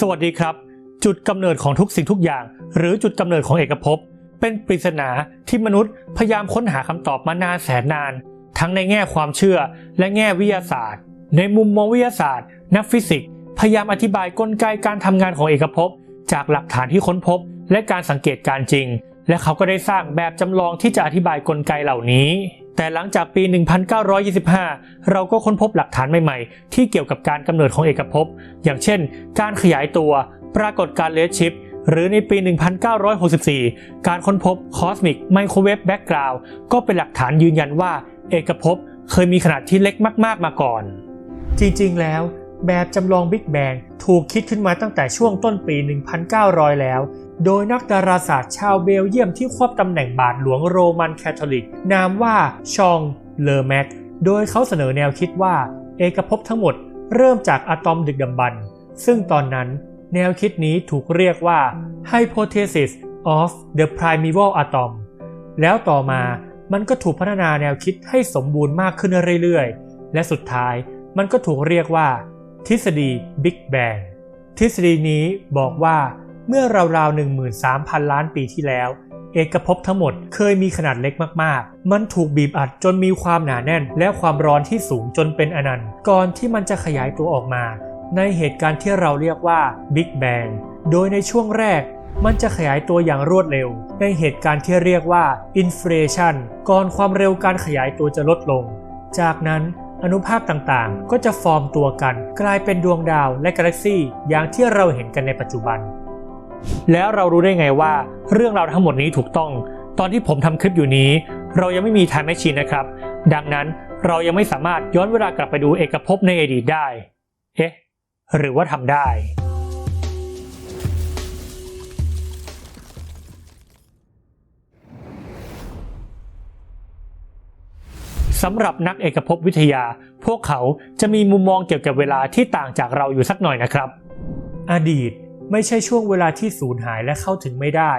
สวัสดีครับ จุดกำเนิดของทุกสิ่งทุกอย่าง หรือจุดกำเนิดของเอกภพ เป็นปริศนาที่มนุษย์พยายามค้นหาคำตอบมานานแสนนาน ทั้งในแง่ความเชื่อและแง่วิทยาศาสตร์ ในมุมมองวิทยาศาสตร์ นักฟิสิกส์พยายามอธิบายกลไกการทำงานของเอกภพ จากหลักฐานที่ค้นพบ และการสังเกตการณ์จริง และเขาก็ได้สร้างแบบจำลองที่จะอธิบายกลไกเหล่านี้ แต่หลังจากปี 1925 เราก็ค้นพบหลักฐานใหม่ๆ ที่เกี่ยวกับการกำเนิดของเอกภพ อย่างเช่น การขยายตัว ปรากฏการเลดชิปหรือในปี 1964 การค้นพบ Cosmic Microwave Background ก็เป็นหลักฐานยืนยันว่า เอกภพเคยมีขนาดที่เล็กมาก ๆ มาก่อน จริง ๆ แล้ว แบบจำลองบิ๊กแบงถูกคิดขึ้นมาตั้งแต่ช่วงต้นปี 1900 แล้ว โดยนักดาราศาสตร์ชาวเบลเยียมที่ควบตำแหน่งบาทหลวงโรมันแคทอลิก นามว่าชองเลอแม็ก โดยเขาเสนอแนวคิดว่า เอกภพทั้งหมดเริ่มจากอะตอมดึกดำบรรพ์ซึ่งตอนนั้นแนวคิดนี้ถูกเรียกว่า hypothesis of the primeval atom แล้วต่อมามันก็ถูกพัฒนาแนวคิดให้สมบูรณ์มากขึ้นเรื่อยๆ และสุดท้ายมันก็ถูกเรียกว่า ทฤษฎี Big Bang ทฤษฎีนี้บอกว่า เมื่อราวๆ13,000 ล้านปีที่แล้ว เอกภพทั้งหมดเคยมีขนาดเล็กมากๆ มันถูกบีบอัดจนมีความหนาแน่น และความร้อนที่สูงจนเป็นอนันต์ ก่อนที่มันจะขยายตัวออกมา ในเหตุการณ์ที่เราเรียกว่า Big Bang โดยในช่วงแรกมันจะขยายตัวอย่างรวดเร็ว ในเหตุการณ์ที่เรียกว่า inflation ก่อนความเร็วการขยายตัวจะลดลง จากนั้นอนุภาคต่างๆ ก็จะฟอร์มตัวกัน กลายเป็นดวงดาวและกาแล็กซี่อย่างที่เราเห็นกันในปัจจุบัน แล้วเรารู้ได้ไงว่าเรื่องราวทั้งหมดนี้ถูกต้อง ตอนที่ผมทำคลิปอยู่นี้ เรายังไม่มี Time Machine นะครับ ดังนั้นเรายังไม่สามารถย้อนเวลากลับไปดูเอกภพในอดีตได้เอ๊ะหรือว่าทำได้สำหรับนักเอกภพวิทยา พวกเขาจะมีมุมมองเกี่ยวกับเวลาที่ต่างจากเราอยู่สักหน่อยนะครับ อดีต ไม่ใช่ช่วงเวลาที่สูญหายและเข้าถึงไม่ได้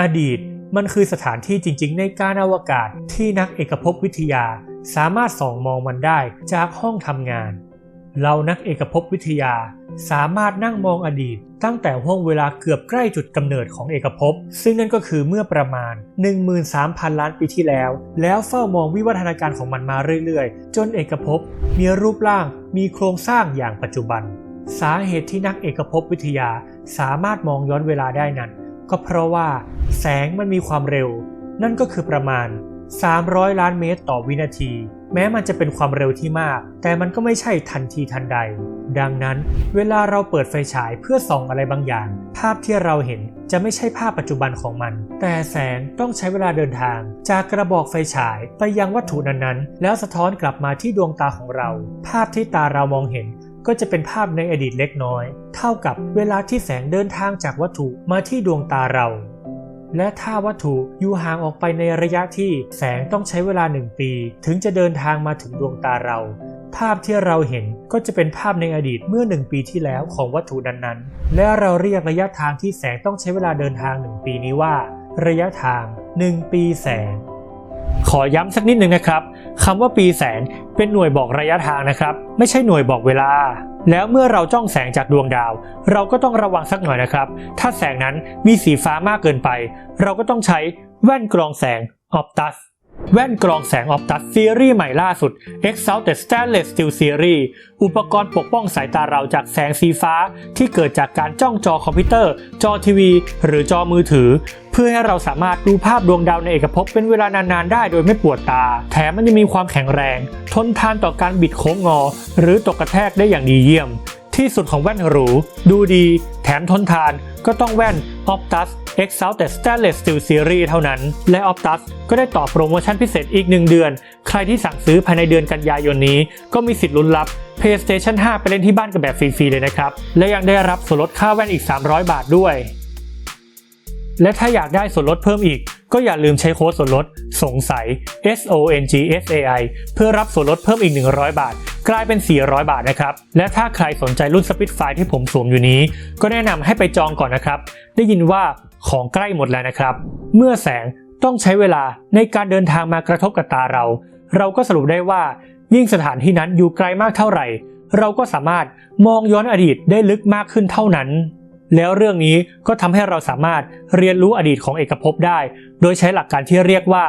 อดีตมันคือสถานที่จริง ๆ ในการอวกาศที่นักเอกภพวิทยาสามารถส่องมองมันได้จากห้องทำงาน เรานักเอกภพวิทยาสามารถนั่งมองอดีต ตั้งแต่ห่วงเวลาเกือบใกล้จุดกำเนิดของเอกภพ ซึ่งนั่นก็คือเมื่อประมาณ 13,000 ล้านปีที่แล้ว แล้วเฝ้ามองวิวัฒนาการของมันมาเรื่อยๆ จนเอกภพมีรูปร่างมีโครงสร้างอย่างปัจจุบัน สาเหตุที่นักเอกภพวิทยาสามารถมองย้อนเวลาได้นั้น ก็เพราะว่าแสงมันมีความเร็ว นั่นก็คือประมาณ 300 ล้านเมตรต่อวินาที แม้มันจะเป็นความเร็วที่มาก แต่มันก็ไม่ใช่ทันทีทันใด ดังนั้น เวลาเราเปิดไฟฉายเพื่อส่องอะไรบางอย่าง ภาพที่เราเห็นจะไม่ใช่ภาพปัจจุบันของมัน แต่แสงต้องใช้เวลาเดินทาง จากกระบอกไฟฉายไปยังวัตถุนั้นๆ แล้วสะท้อนกลับมาที่ดวงตาของเรา ภาพที่ตาเรามองเห็น ก็จะเป็นภาพในอดีตเล็กน้อย เท่ากับเวลาที่แสงเดินทางจากวัตถุมาที่ดวงตาเรา และถ้าวัตถุอยู่ห่างออกไปในระยะที่แสงต้องใช้เวลาหนึ่งปี ถึงจะเดินทางมาถึงดวงตาเรา ภาพที่เราเห็นก็จะเป็นภาพในอดีตเมื่อหนึ่งปีที่แล้วของวัตถุนั้นๆ และเราเรียกระยะทางที่แสงต้องใช้เวลาเดินทางหนึ่งปีนี้ว่า ระยะทาง 1 ปีแสง ขอย้ำสักนิดหนึ่งนะครับคำว่าปีแสงเป็นหน่วยบอกระยะทางนะครับ ไม่ใช่หน่วยบอกเวลา แล้วเมื่อเราจ้องแสงจากดวงดาว เราก็ต้องระวังสักหน่อยนะครับ ถ้าแสงนั้นมีสีฟ้ามากเกินไป เราก็ต้องใช้แว่นกรองแสงออปตัส แว่นกรองแสง Optus ซีรีส์ใหม่ล่าสุด Exalted Stainless Steel Series อุปกรณ์ปกป้องสายตาเราจากแสงสีฟ้า ที่เกิดจากการจ้องจอคอมพิวเตอร์ จอทีวี หรือจอมือถือ เพื่อให้เราสามารถดูภาพดวงดาวในเอกภพเป็นเวลานานๆได้โดยไม่ปวดตา แถมมันยังมีความแข็งแรง ทนทานต่อการบิดโค้งงอ หรือตกกระแทกได้อย่างดีเยี่ยม ที่สุดของแว่นหรู ดูดี แถมทนทานก็ต้องแว่น Optus Exalted Stainless Steel Series เท่านั้น และ Optus ก็ได้ต่อโปรโมชั่นพิเศษอีก 1 เดือน ใครที่สั่งซื้อภายในเดือนกันยายนนี้ ก็มีสิทธิ์ลุ้นรับ PlayStation 5 ไปเล่นที่บ้านกันแบบฟรีๆเลยนะครับ และยังได้รับส่วนลดค่าแว่นอีก 300 บาทด้วย และถ้าอยากได้ส่วนลดเพิ่มอีก ก็อย่าลืมใช้โค้ดส่วนลดสงสัย S O N G S A I เพื่อรับส่วนลดเพิ่มอีก 100 บาท กลายเป็น 400 บาทนะครับ และถ้าใครสนใจรุ่น Spitfire ที่ผมสวมอยู่นี้ ก็แนะนำให้ไปจองก่อนนะครับ ได้ยินว่าของใกล้หมดแล้วนะครับ เมื่อแสงต้องใช้เวลาในการเดินทางมากระทบกับตาเรา เราก็สรุปได้ว่า ยิ่งสถานที่นั้นอยู่ไกลมากเท่าไหร่ เราก็สามารถมองย้อนอดีตได้ลึกมากขึ้นเท่านั้น แล้วเรื่องนี้ก็ทำให้เราสามารถเรียนรู้อดีตของเอกภพได้ โดยใช้หลักการที่เรียกว่า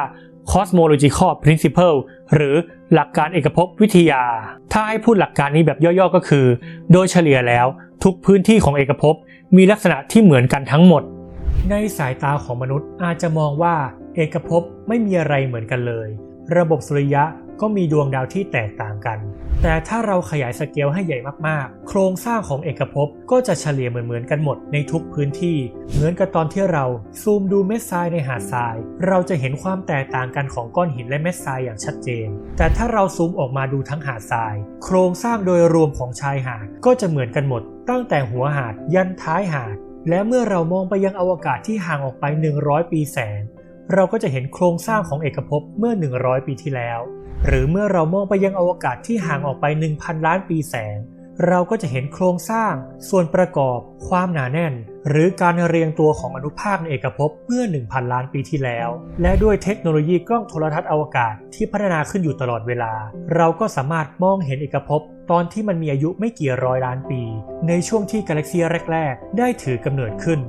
cosmological principle หรือหลักการเอกภพวิทยา ถ้าให้พูดหลักการนี้แบบย่อๆก็คือ โดยเฉลี่ยแล้วทุกพื้นที่ของเอกภพมีลักษณะที่เหมือนกันทั้งหมด ในสายตาของมนุษย์อาจจะมองว่าเอกภพไม่มีอะไรเหมือนกันเลย ระบบสุริยะ ก็มีดวงดาวที่แตกต่างกัน แต่ถ้าเราขยายสเกลให้ใหญ่มากๆ โครงสร้างของเอกภพก็จะเฉลี่ยเหมือนๆกันหมดในทุกพื้นที่ เหมือนกับตอนที่เราซูมดูเม็ดทรายในหาดทราย เราจะเห็นความแตกต่างกันของก้อนหินและเม็ดทรายอย่างชัดเจน แต่ถ้าเราซูมออกมาดูทั้งหาดทราย โครงสร้างโดยรวมของชายหาดก็จะเหมือนกันหมด ตั้งแต่หัวหาดยันท้ายหาด และเมื่อเรามองไปยังอวกาศที่ห่างออกไป 100 ปีแสงเราก็จะเห็นโครงสร้างของเอกภพเมื่อ 100 ปีที่แล้ว หรือเมื่อเรามองไปยังอวกาศที่ห่างออกไป 1,000 ล้านปีแสง เราก็จะเห็นโครงสร้าง ส่วนประกอบ ความหนาแน่น หรือการเรียงตัวของอนุภาคในเอกภพเมื่อ 1,000 ล้านปีที่แล้ว และด้วยเทคโนโลยีกล้องโทรทัศน์อวกาศที่พัฒนาขึ้นอยู่ตลอดเวลา เราก็สามารถมองเห็นเอกภพตอนที่มันมีอายุไม่กี่ร้อยล้านปี ในช่วงที่กาแล็กซีแรก ๆ ได้ถือกำเนิดขึ้น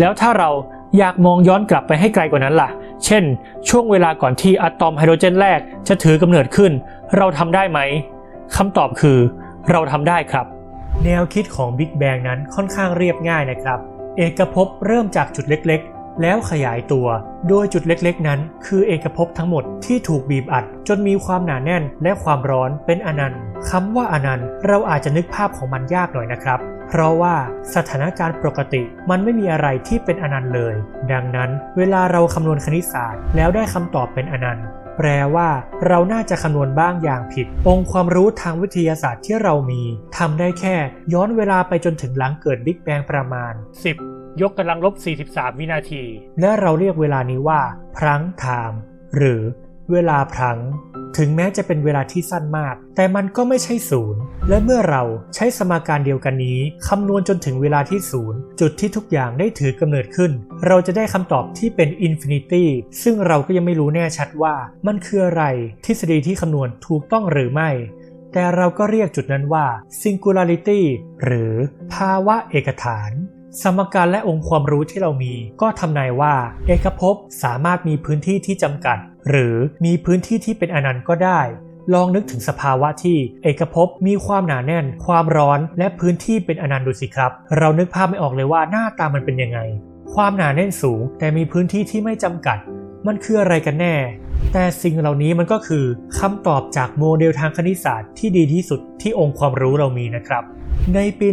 แล้วถ้าเราอยากมองย้อนกลับไปให้ไกลกว่านั้นล่ะ เช่น ช่วงเวลาก่อนที่อะตอมไฮโดรเจนแรกจะถือกำเนิดขึ้น เราทำได้ไหมคำตอบคือ เราทำได้ครับ แนวคิดของ Big Bang นั้นค่อนข้างเรียบง่ายนะครับ เอกภพเริ่มจากจุดเล็กๆ แล้วขยายตัว โดยจุดเล็กๆ นั้น คือเอกภพทั้งหมดที่ถูกบีบอัด จนมีความหนาแน่นและความร้อนเป็นอนันต์คำว่าอนันต์ เราอาจจะนึกภาพของมันยากหน่อยนะครับ เพราะว่าสถานการณ์ปกติมันไม่มีอะไรที่เป็นอนันต์เลย ดังนั้นเวลาเราคำนวณคณิตศาสตร์ แล้วได้คำตอบเป็นอนันต์แปลว่าเราน่าจะคำนวณบ้างอย่างผิด องค์ความรู้ทางวิทยาศาสตร์ที่เรามีทำได้แค่ ย้อนเวลาไปจนถึงหลังเกิดบิ๊กแบงประมาณ 10 ยกกำลังลบ 43 วินาที และเราเรียกเวลานี้ว่า พรังไทม์หรือ เวลาพรังถึงแม้จะเป็นเวลาที่สั้นมาก แต่มันก็ไม่ใช่ศูนย์ และเมื่อเราใช้สมการเดียวกันนี้ คำนวณจนถึงเวลาที่ศูนย์จุดที่ทุกอย่างได้ถือกำเนิดขึ้น เราจะได้คำตอบที่เป็นอินฟินิตี้ ซึ่งเราก็ยังไม่รู้แน่ชัดว่ามันคืออะไร ทฤษฎีที่คำนวณถูกต้องหรือไม่ แต่เราก็เรียกจุดนั้นว่า singularity หรือภาวะเอกฐาน สมการและองค์ความรู้ที่เรามี ก็ทำนายว่า เอกภพสามารถมีพื้นที่ที่จำกัด หรือมีพื้นที่ที่เป็นอนันต์ก็ได้ ลองนึกถึงสภาวะที่เอกภพมีความหนาแน่น ความร้อนและพื้นที่เป็นอนันต์ดูสิครับ เรานึกภาพไม่ออกเลยว่าหน้าตามันเป็นยังไง ความหนาแน่นสูงแต่มีพื้นที่ที่ไม่จำกัด มันคืออะไรกันแน่ แต่สิ่งเหล่านี้มันก็คือคำตอบจากโมเดลทางคณิตศาสตร์ที่ดีที่สุดที่องค์ความรู้เรามีนะครับ ในปี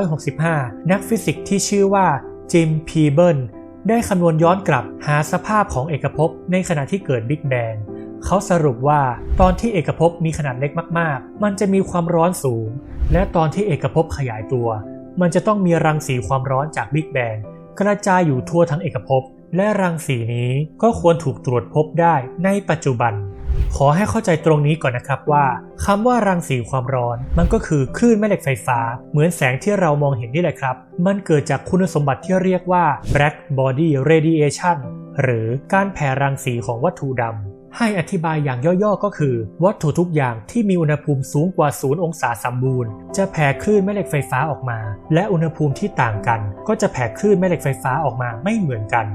1965 นักฟิสิกส์ที่ชื่อว่าจิมพีเบิลได้คำนวณย้อนกลับหาสภาพของเอกภพในขณะที่เกิดบิ๊กแบงเขาสรุปว่าตอนที่เอกภพมีขนาดเล็กมาก ๆ มันจะมีความร้อนสูง และตอนที่เอกภพขยายตัว มันจะต้องมีรังสีความร้อนจากบิ๊กแบงกระจายอยู่ทั่วทั้งเอกภพ และรังสีนี้ก็ควรถูกตรวจพบได้ในปัจจุบัน ขอให้เข้าใจตรงนี้ก่อนนะครับว่าคำว่ารังสีความร้อน มันก็คือคลื่นแม่เหล็กไฟฟ้า เหมือนแสงที่เรามองเห็นนี่แหละครับ มันเกิดจากคุณสมบัติที่เรียกว่า black body radiation หรือการแผ่รังสีของวัตถุดำให้อธิบายอย่างย่อๆ ก็คือ วัตถุทุกอย่างที่มีอุณหภูมิสูงกว่า0องศาสมบูรณ์ จะแผ่คลื่นแม่เหล็กไฟฟ้าออกมา และอุณหภูมิที่ต่างกัน ก็จะแผ่คลื่นแม่เหล็กไฟฟ้าออกมาไม่เหมือนกัน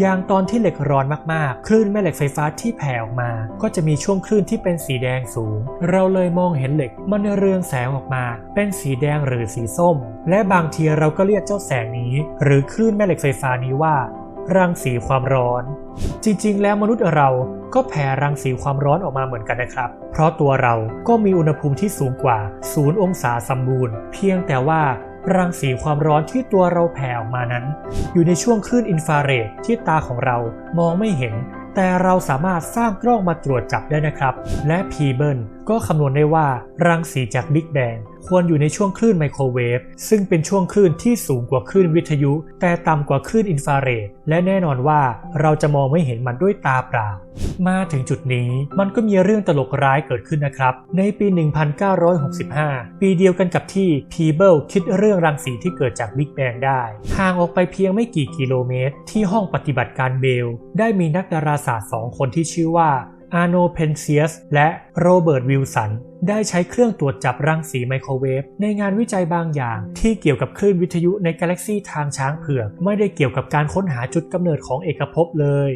อย่างตอนที่เหล็กร้อนมากๆ คลื่นแม่เหล็กไฟฟ้าที่แผ่ออกมา ก็จะมีช่วงคลื่นที่เป็นสีแดงสูง เราเลยมองเห็นเหล็กมันเรืองแสงออกมา เป็นสีแดงหรือสีส้ม และบางทีเราก็เรียกเจ้าแสงนี้ หรือคลื่นแม่เหล็กไฟฟ้านี้ว่ารังสีความร้อน จริงๆ แล้วมนุษย์เราก็แผ่รังสีความร้อนออกมาเหมือนกันนะครับ เพราะตัวเราก็มีอุณหภูมิที่สูงกว่า 0 องศาสมบูรณ์ เพียงแต่ว่า รังสีความร้อนที่ตัวเราแผ่ออกมานั้น อยู่ในช่วงคลื่นอินฟราเรดที่ตาของเรามองไม่เห็น แต่เราสามารถสร้างกล้องมาตรวจจับได้นะครับ และพีเบิลก็คำนวณได้ว่ารังสีจากบิ๊กแบง ควรอยู่ในช่วงคลื่นไมโครเวฟซึ่งเป็นช่วงคลื่นที่สูงกว่าคลื่นวิทยุ แต่ต่ำกว่าคลื่นอินฟราเรดและแน่นอนว่าเราจะมองไม่เห็นมันด้วยตาเปล่า มาถึงจุดนี้มันก็มีเรื่องตลกร้ายเกิดขึ้นนะครับ ในปี 1965 ปีเดียวกันกับที่พีเบิลคิดเรื่องรังสีที่เกิดจากบิ๊กแบงได้ห่างออกไปเพียงไม่กี่กิโลเมตร ที่ห้องปฏิบัติการเบล ได้มีนักดาราศาสตร์สองคนที่ชื่อว่า อาร์โนเพนเซียสและโรเบิร์ตวิลสันได้ใช้เครื่องตรวจจับรังสีไมโครเวฟในงานวิจัยบางอย่าง ที่เกี่ยวกับคลื่นวิทยุในกาแล็กซีทางช้างเผือก ไม่ได้เกี่ยวกับการค้นหาจุดกำเนิดของเอกภพเลย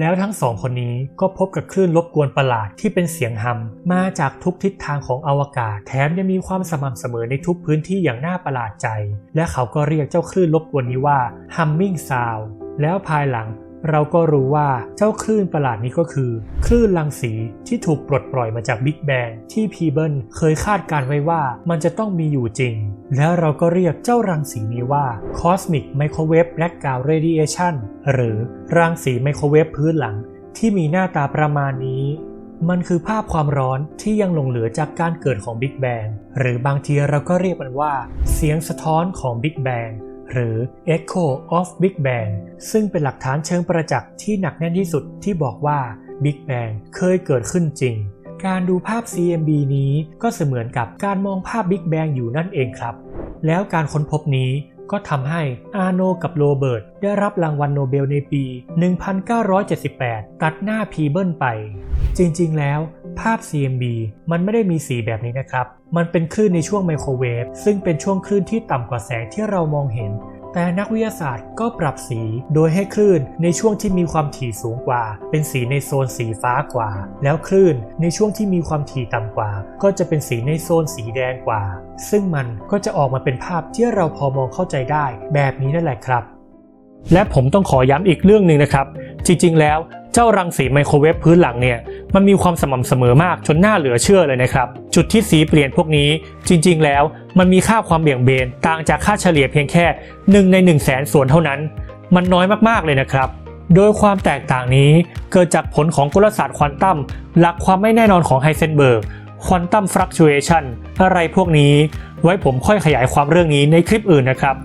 แล้วทั้งสองคนนี้ก็พบกับคลื่นรบกวนประหลาดที่เป็นเสียงฮัมมาจากทุกทิศทางของอวกาศ แถมยังมีความสม่ำเสมอในทุกพื้นที่อย่างน่าประหลาดใจ และเขาก็เรียกเจ้าคลื่นรบกวนนี้ว่า humming sound แล้วภายหลัง เราก็รู้ว่าเจ้าคลื่นประหลาดนี้ก็คือ คลื่นรังสีที่ถูกปลดปล่อยมาจากบิ๊กแบงที่พีเบิลเคยคาดการไว้ว่ามันจะต้องมีอยู่จริง แล้วเราก็เรียกเจ้ารังสีนี้ว่า Cosmic Microwave Background Radiation หรือรังสีไมโครเวฟพื้นหลัง ที่มีหน้าตาประมาณนี้มันคือภาพความร้อนที่ยังหลงเหลือจากการเกิดของบิ๊กแบงหรือบางทีเราก็เรียกมันว่า เสียงสะท้อนของบิ๊กแบง หรือ Echo of Big Bang ซึ่งเป็นหลักฐานเชิงประจักษ์ที่หนักแน่นที่สุดที่บอกว่า Big Bang เคยเกิดขึ้นจริง การดูภาพ CMB นี้ก็เสมือนกับการมองภาพ Big Bang อยู่นั่นเองครับ แล้วการค้นพบนี้ก็ทำให้อาโนกับโรเบิร์ตได้รับรางวัลโนเบลในปี 1978 ตัดหน้าพีเบิลไป จริงๆ แล้วภาพ CMB มันไม่ได้มีสีแบบนี้นะครับ มันเป็นคลื่นในช่วงไมโครเวฟซึ่งเป็นช่วงคลื่นที่ต่ำกว่าแสงที่เรามองเห็น แต่นักวิทยาศาสตร์ก็ปรับสี โดยให้คลื่นในช่วงที่มีความถี่สูงกว่า เป็นสีในโซนสีฟ้ากว่า แล้วคลื่นในช่วงที่มีความถี่ต่ำกว่า ก็จะเป็นสีในโซนสีแดงกว่า ซึ่งมันก็จะออกมาเป็นภาพที่เราพอมองเข้าใจได้ แบบนี้นั่นแหละครับ และผมต้องขอย้ำอีกเรื่องหนึ่งนะครับ จริงๆ แล้วเจ้ารังสีไมโครเวฟพื้นหลังเนี่ยมันมีความสม่ำเสมอมากจนน่าเหลือเชื่อเลยนะครับ จุดที่สีเปลี่ยนพวกนี้จริงๆ แล้วมันมีค่าความเบี่ยงเบนต่างจากค่าเฉลี่ยเพียงแค่ 1 ใน 1 0 0 0 0แสนส่วนเท่านั้น มันน้อยมากๆเลยนะครับ โดยความแตกต่างนี้เกิดจากผลของกลศาสตร์ควอนตัมหลักความไม่แน่นอนของไฮเซนเบิร์กควอนตัมฟลักชูเอชันอะไรพวกนี้ ไว้ผมค่อยขยายความเรื่องนี้ในคลิปอื่นนะครับ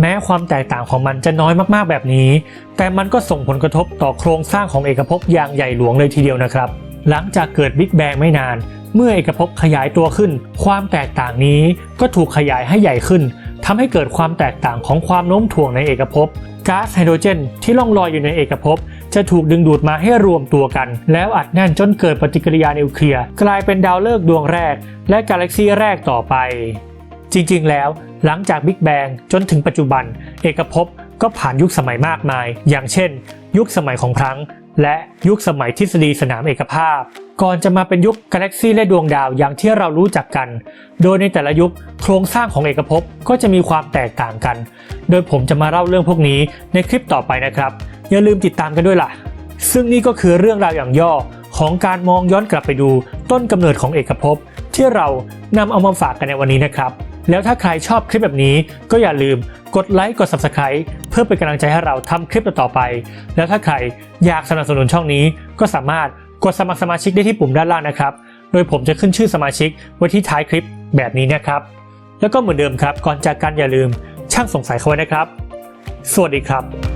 แม้ความแตกต่างของมันจะน้อยมากๆแบบนี้ แต่มันก็ส่งผลกระทบต่อโครงสร้างของเอกภพอย่างใหญ่หลวงเลยทีเดียวนะครับ หลังจากเกิดบิ๊กแบงไม่นาน เมื่อเอกภพขยายตัวขึ้น ความแตกต่างนี้ก็ถูกขยายให้ใหญ่ขึ้นทำให้เกิดความแตกต่างของความโน้มถ่วงในเอกภพก๊าซไฮโดรเจน ที่ล่องลอยอยู่ในเอกภพจะถูกดึงดูดมาให้รวมตัวกัน แล้วอัดแน่นจนเกิดปฏิกิริยานิวเคลียร์กลายเป็นดาวฤกษ์ดวงแรก และกาแล็กซีแรกต่อไป จริงๆ แล้ว หลังจากบิ๊กแบงจนถึงปัจจุบัน เอกภพก็ผ่านยุคสมัยมากมาย อย่างเช่น ยุคสมัยของพลัง และยุคสมัยทฤษฎีสนามเอกภาพ ก่อนจะมาเป็นยุคกาแล็กซีและดวงดาวอย่างที่เรารู้จักกัน โดยในแต่ละยุคโครงสร้างของเอกภพก็จะมีความแตกต่างกัน โดยผมจะมาเล่าเรื่องพวกนี้ในคลิปต่อไปนะครับ อย่าลืมติดตามกันด้วยล่ะ ซึ่งนี่ก็คือเรื่องราวอย่างย่อของการมองย้อนกลับไปดูต้นกำเนิดของเอกภพที่เรานำเอามาฝากกันในวันนี้นะครับ แล้วถ้าใครชอบคลิปแบบนี้ก็อย่าลืมกดไลค์กด Subscribe เพื่อเป็นกำลังใจให้เราทำคลิปต่อไป แล้วถ้าใครอยากสนับสนุนช่องนี้ ก็สามารถกดสมัครสมาชิกได้ที่ปุ่มด้านล่างนะครับ โดยผมจะขึ้นชื่อสมาชิกไว้ที่ท้ายคลิปแบบนี้นะครับ แล้วก็เหมือนเดิมครับ ก่อนจากกันอย่าลืมช่างสงสัยเขาไว้นะครับ สวัสดีครับ